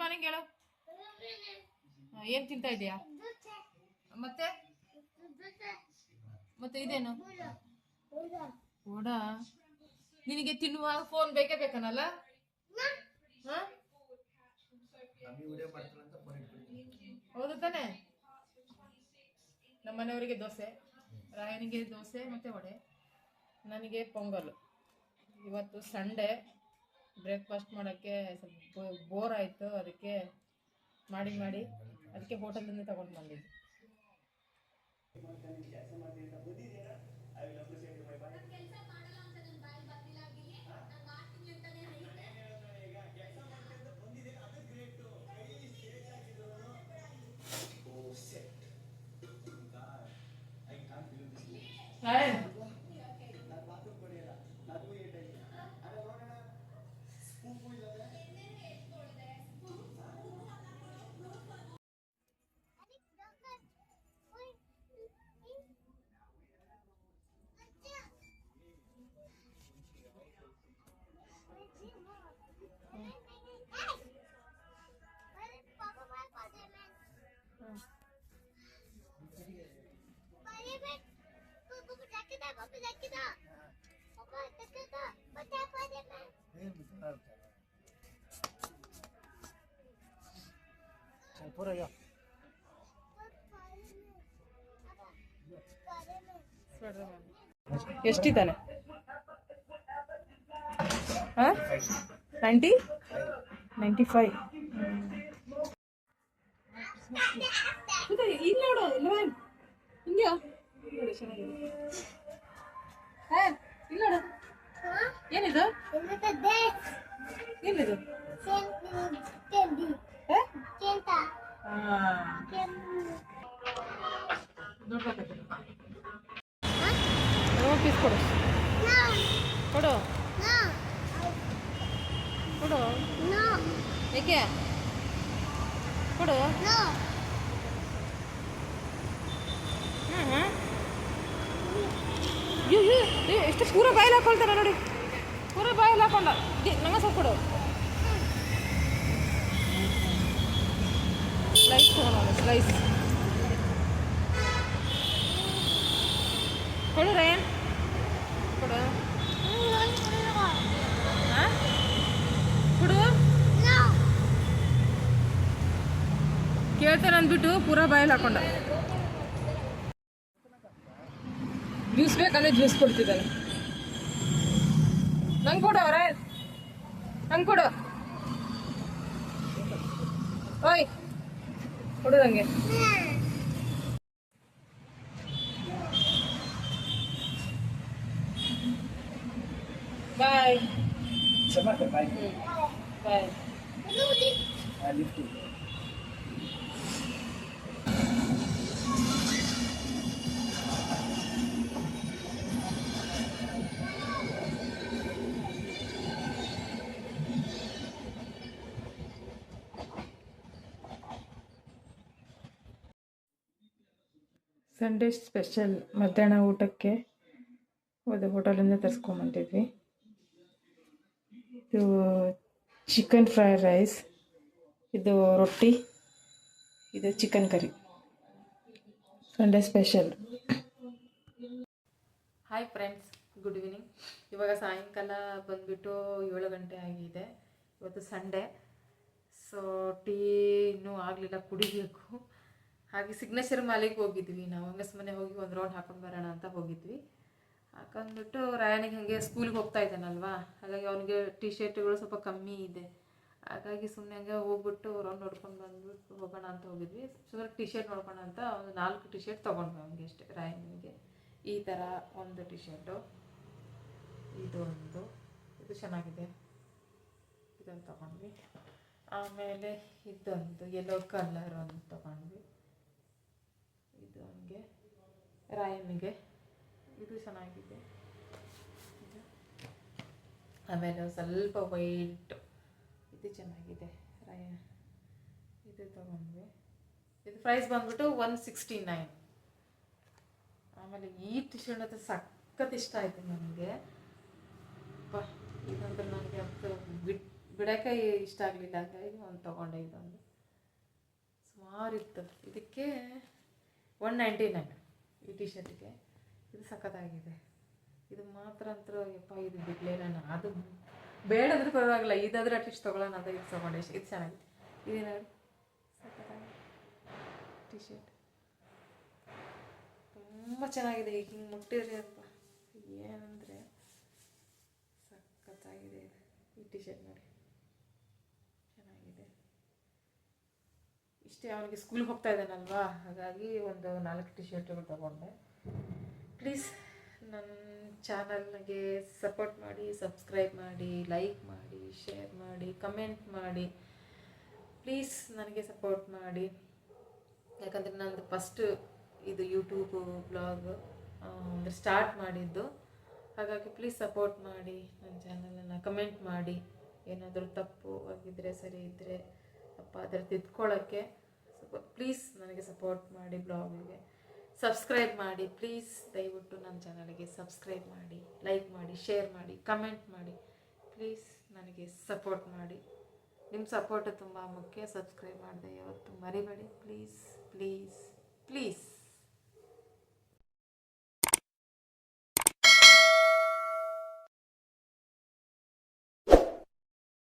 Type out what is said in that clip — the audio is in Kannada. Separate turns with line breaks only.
ಮಾರ್ನಿಂಗ್ ಹೇಳು. ಏನು ತಿಂತಾ ಇದೆಯಾ ಮತ್ತೆ? ಮತ್ತೆ ಇದೇನು? ಕೂಡ ನಿನಗೆ ತಿನ್ನುವ ಫೋನ್ ಬೇಕೇ ಬೇಕನಲ್ಲ? ಹೌದು ತಾನೆ. ನಮ್ಮ ಮನೆಯವರಿಗೆ ದೋಸೆ, ರಾಯನಿಗೆ ದೋಸೆ ಮತ್ತೆ ವಡೆ. ನನಗೆ ಪೊಂಗಲ್. ಇವತ್ತು ಸಂಡೆ. ಬ್ರೇಕ್ಫಾಸ್ಟ್ ಮಾಡೋಕ್ಕೆ ಸ್ವಲ್ಪ ಬೋರ್ ಆಯಿತು. ಅದಕ್ಕೆ ಮಾಡಿ ಮಾಡಿ. ಅದಕ್ಕೆ ಹೋಟೆಲಿಂದ ತಗೊಂಡು ಬಂದಿದ್ದೆ. ರಾಯನ್
पूरा या
ಎಷ್ಟಿದ್ದಾನೆ ಹಾಂ ನೈಂಟಿ ನೈಂಟಿ ಫೈವ್ ಇಲ್ಲಿ ನೋಡು ಇಲ್ಲ ಹಿಂಗೆ ನೋಡಿ ಚೆನ್ನಾಗಿದೆ ಹೇ ಇಲ್ಲಿ ನೋಡು. ಏನಿದು? ಏನಿದು ಪೀಸ್ ಕೊಡು. ಕೊಡು. ಕೊಡು. ಏಕೆ? ಕೊಡು ಹಾಂ ಹಾಂ ಅಯ್ಯೋ ಎಷ್ಟು ಪೂರ ಬಾಯಲ್ಲಿ ಹಾಕೊಳ್ತಾರೆ ನೋಡಿ. ಪೂರ ಬಾಯಲ್ಲಿ ಹಾಕೊಂಡ. ನಂಗೆ ಸ್ವಲ್ಪ ಕೊಡು. ಸ್ಲೈಸ್ ತಗೊಂಡು ಸ್ಲೈಸ್ ಕೊಡು ರಯನ್. ಕೊಡು. ಕೊಡು. ಕೇಳ್ತಾರೆ ಅಂದ್ಬಿಟ್ಟು ಪೂರ ಬಾಯಲ್ಲಿ ಹಾಕೊಂಡ. ಜ್ಯೂಸ್ ಬೇಕಂದ್ರೆ ಜ್ಯೂಸ್ ಕೊಡ್ತಿದ್ದಾನೆ ನಂಗೆ ಕೊಡು ಅವರೇ ನಂಗೆ ಕೊಡು ಓಯ್ ಕೊಡು ನಂಗೆ ಬಾಯ್ ಬಾಯ್
ಬಾಯ್
ಸಂಡೇ ಸ್ಪೆಷಲ್ ಮಧ್ಯಾಹ್ನ ಊಟಕ್ಕೆ ಒಂದು ಹೋಟೆಲಿಂದ ತರಿಸ್ಕೊಂಬಂದಿದ್ವಿ ಇದು ಚಿಕನ್ ಫ್ರೈ ರೈಸ್ ಇದು ರೊಟ್ಟಿ, ಇದು chicken curry Sunday special hi friends good evening ಇವಾಗ ಸಾಯಂಕಾಲ ಬಂದುಬಿಟ್ಟು ಏಳು ಗಂಟೆ ಆಗಿದೆ. ಇವತ್ತು ಸಂಡೇ ಸೊ ಟೀ ಇನ್ನೂ ಆಗಲಿಲ್ಲ, ಕುಡಿಬೇಕು. ಹಾಗೆ ಸಿಗ್ನೇಚರ್ ಮಾಲಿಗೆ ಹೋಗಿದ್ವಿ. ನಾವು ಹಂಗೆ ಮನೆ ಹೋಗಿ ಒಂದು ರೌಂಡ್ ಹಾಕೊಂಡು ಬರೋಣ ಅಂತ ಹೋಗಿದ್ವಿ. ಹಾಕೊಂಡ್ಬಿಟ್ಟು ರಾಯನಿಗೆ ಹಾಗೆ ಸ್ಕೂಲ್ಗೆ ಹೋಗ್ತಾ ಇದ್ದಾನಲ್ವಾ? ಹಾಗಾಗಿ ಅವನಿಗೆ ಟಿ ಶರ್ಟ್ಗಳು ಸ್ವಲ್ಪ ಕಮ್ಮಿ ಇದೆ. ಹಾಗಾಗಿ ಸುಮ್ಮನೆ ಹಂಗೆ ಹೋಗ್ಬಿಟ್ಟು ರೌಂಡ್ ನೋಡ್ಕೊಂಡು ಬಂದ್ಬಿಟ್ಟು ಹೋಗೋಣ ಅಂತ ಹೋಗಿದ್ವಿ. ಸುಮ್ಮನೆ ಟಿ ಶರ್ಟ್ ನೋಡ್ಕೋಣ ಅಂತ ಒಂದು ನಾಲ್ಕು ಟಿ ಶರ್ಟ್ ತೊಗೊಂಡ್ವಿ ಅವನಿಗೆ ಅಷ್ಟೇ ರಾಯನಿಗೆ ಈ ಥರ ಒಂದು ಟಿ ಶರ್ಟು ಇದೊಂದು ಇದು ಚೆನ್ನಾಗಿದೆ. ಇದೊಂದು ತೊಗೊಂಡ್ವಿ. ಆಮೇಲೆ ಇದೊಂದು ಯೆಲ್ಲೋ ಕಲರ್ ಒಂದು ತೊಗೊಂಡ್ವಿ. ರಾಯನಿಗೆ. ಇದು ಚೆನ್ನಾಗಿದೆ. ಆಮೇಲೆ ಸ್ವಲ್ಪ ವೈಟ್ ಇದು ಚೆನ್ನಾಗಿದೆ ರಾಯ. ಇದು ತಗೊಂಡ್ವಿ. ಇದು ಪ್ರೈಸ್ ಬಂದ್ಬಿಟ್ಟು ಒನ್ ಸಿಕ್ಸ್ಟಿ ನೈನ್ ಆಮೇಲೆ ಈ ಟಿ ಶರ್ಟ್ ಅಂತ ಸಖತ್ ಇಷ್ಟ ಆಯಿತು ನನಗೆ. ಅಪ್ಪ ಇದಂದ್ರೆ ನನಗೆ ಅಂತ ಬಿಟ್ ಬಿಡೋಕ್ಕೆ ಇಷ್ಟ ಆಗಲಿಲ್ಲ. ಹಾಗಾಗಿ ಒಂದು ತೊಗೊಂಡೆ ಇದೊಂದು. ಸುಮಾರು ಸುಮಾರಿತ್ತು ಇದಕ್ಕೆ ಒನ್ ನೈಂಟಿ ನೈನ್ ಈ ಟಿ ಶರ್ಟಿಗೆ ಇದು ಸಖತ್ತಾಗಿದೆ. ಇದು ಮಾತ್ರ ಅಂತೂ ಯಪ್ಪ, ಇದು ಬಿಡಲೇ ನಾನು, ಅದು ಬೇಡದ್ರೆ ಪರವಾಗಿಲ್ಲ, ಇದಾದ್ರೆ ಅಟ್ಲೀಸ್ಟ್ ತೊಗೊಳ್ಳೋಣ ಅಂತ ಇದು ತೊಗೊಂಡೆ ಇದು ಚೆನ್ನಾಗಿದೆ. ಇದೇನೋ ನೋಡಿ ಸಖತ್ತಾಗಿದೆ. ಟಿ ಶರ್ಟ್ ತುಂಬ ಚೆನ್ನಾಗಿದೆ. ಈಗ ಹಿಂಗೆ ಮುಟ್ಟಿದ್ರಿ ಅಪ್ಪ ಏನಂದರೆ, ಸಖತ್ತಾಗಿದೆ ಇದು. ಈ ಟಿ ಶರ್ಟ್ ನೋಡಿ ಚೆನ್ನಾಗಿದೆ ಇಷ್ಟೇ, ಅವನಿಗೆ ಸ್ಕೂಲ್ಗೆ ಹೋಗ್ತಾ ಇದ್ದಾನಲ್ವಾ? ಹಾಗಾಗಿ ಒಂದು ನಾಲ್ಕು ಟಿ ಶರ್ಟ್ಗಳು ತಗೊಂಡೆ. ಪ್ಲೀಸ್ ನನ್ನ ಚಾನಲ್ಗೆ ಸಪೋರ್ಟ್ ಮಾಡಿ ಸಬ್ಸ್ಕ್ರೈಬ್ ಮಾಡಿ ಲೈಕ್ ಮಾಡಿ ಶೇರ್ ಮಾಡಿ ಕಮೆಂಟ್ ಮಾಡಿ. ಪ್ಲೀಸ್ ನನಗೆ ಸಪೋರ್ಟ್ ಮಾಡಿ. ಯಾಕಂದರೆ ನಂದು ಫಸ್ಟ್ ಇದು ಯೂಟ್ಯೂಬ್ ಬ್ಲಾಗ್ ಅಂದರೆ ಸ್ಟಾರ್ಟ್ ಮಾಡಿದ್ದು. ಹಾಗಾಗಿ ಪ್ಲೀಸ್ ಸಪೋರ್ಟ್ ಮಾಡಿ ನನ್ನ ಚಾನಲನ್ನು ಕಮೆಂಟ್ ಮಾಡಿ. ಏನಾದರೂ ತಪ್ಪು ಆಗಿದ್ದರೆ ಸರಿ ಇದ್ದರೆ ಅಪ್ಪ ಅದರ ತಿದ್ಕೊಳ್ಳೋಕ್ಕೆ ಪ್ಲೀಸ್ ನನಗೆ ಸಪೋರ್ಟ್ ಮಾಡಿ ಬ್ಲಾಗಿಗೆ ಸಬ್ಸ್ಕ್ರೈಬ್ ಮಾಡಿ ಪ್ಲೀಸ್ ದಯವಿಟ್ಟು ನನ್ನ ಚಾನಲ್ಗೆ ಸಬ್ಸ್ಕ್ರೈಬ್ ಮಾಡಿ ಲೈಕ್ ಮಾಡಿ ಶೇರ್ ಮಾಡಿ ಕಮೆಂಟ್ ಮಾಡಿ. ಪ್ಲೀಸ್ ನನಗೆ ಸಪೋರ್ಟ್ ಮಾಡಿ. ನಿಮ್ಮ ಸಪೋರ್ಟ್ ತುಂಬ ಮುಖ್ಯ. ಸಬ್ಸ್ಕ್ರೈಬ್ ಮಾಡಿದೆ ಯಾವತ್ತು ಮರಿಬೇಡಿ. Please please please